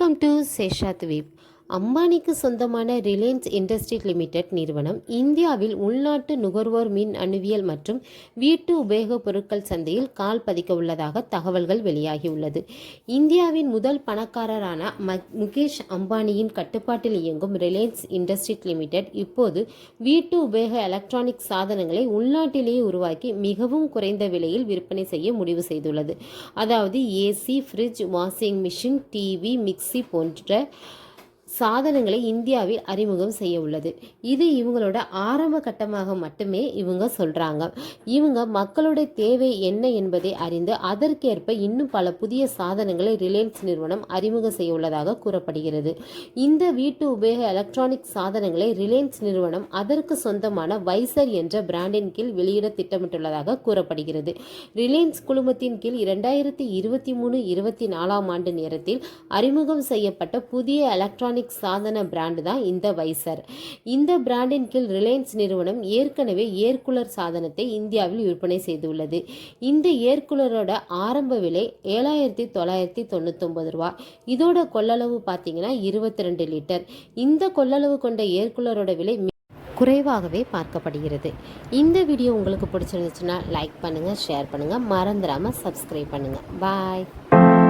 Welcome to Sesha அம்பானிக்கு சொந்தமான Reliance industry limited நிறுவனம் இந்தியாவில் உள்நாட்டு நுகர்வோர் மின் அணுவியல் மற்றும் வீட்டு உபயோகப் பொருட்கள் சந்தையில் கால் பதிக்க உள்ளதாக தகவல்கள் வெளியாகியுள்ளது. இந்தியாவின் முதல் பணக்காரரான ம- முகேஷ் அம்பானியின் கட்டுப்பாட்டில் இயங்கும் ரிலையன்ஸ் இண்டஸ்ட்ரி லிமிடெட் இப்போது வீட்டு உபயோக எலக்ட்ரானிக் சாதனங்களை உள்நாட்டிலேயே உருவாக்கி மிகவும் குறைந்த விலையில் விற்பனை செய்ய முடிவு செய்துள்ளது. அதாவது AC fridge washing machine TV mixie போன்ற சாதனங்களை இந்தியாவில் அறிமுகம் செய்ய உள்ளது. இது இவங்களோட ஆரம்ப கட்டமாக மட்டுமே இவங்க சொல்றாங்க. இவங்க மக்களுடைய தேவை என்ன என்பதை அறிந்து அதற்கேற்ப இன்னும் பல புதிய சாதனங்களை ரிலையன்ஸ் நிறுவனம் அறிமுகம் செய்ய உள்ளதாக கூறப்படுகிறது. இந்த வீட்டு உபயோக எலக்ட்ரானிக் சாதனங்களை ரிலையன்ஸ் நிறுவனம் அதற்கு சொந்தமான வைசர் என்ற பிராண்டின் கீழ் வெளியிட திட்டமிட்டுள்ளதாக கூறப்படுகிறது. ரிலையன்ஸ் குழுமத்தின் கீழ் இரண்டாயிரத்தி இருபத்தி மூணு இருபத்தி நாலாம் ஆண்டு நேரத்தில் அறிமுகம் செய்யப்பட்ட புதிய எலக்ட்ரானிக் சாதன பிராண்டு தான் இந்த வைசர் இந்த பிராண்டின் கீழ் ரிலையன்ஸ் நிறுவனம் ஏற்கனவே ஏர்கூலர் சாதனத்தை இந்தியாவில் விற்பனை செய்துள்ளது. இந்த ஏர்கூலரோட ஆரம்ப விலை ஏழாயிரத்தி தொள்ளாயிரத்தி தொண்ணூத்தொம்பது ரூபா. இதோட கொள்ளளவு பார்த்தீங்கன்னா இருபத்தி ரெண்டு லிட்டர் இந்த கொள்ளளவு கொண்ட ஏர்கூலரோட விலை குறைவாகவே பார்க்கப்படுகிறது. இந்த வீடியோ உங்களுக்கு பிடிச்சிருந்துச்சுன்னா லைக் பண்ணுங்கள் ஷேர் பண்ணுங்கள் மறந்துடாமல் சப்ஸ்கிரைப் பண்ணுங்கள் பாய்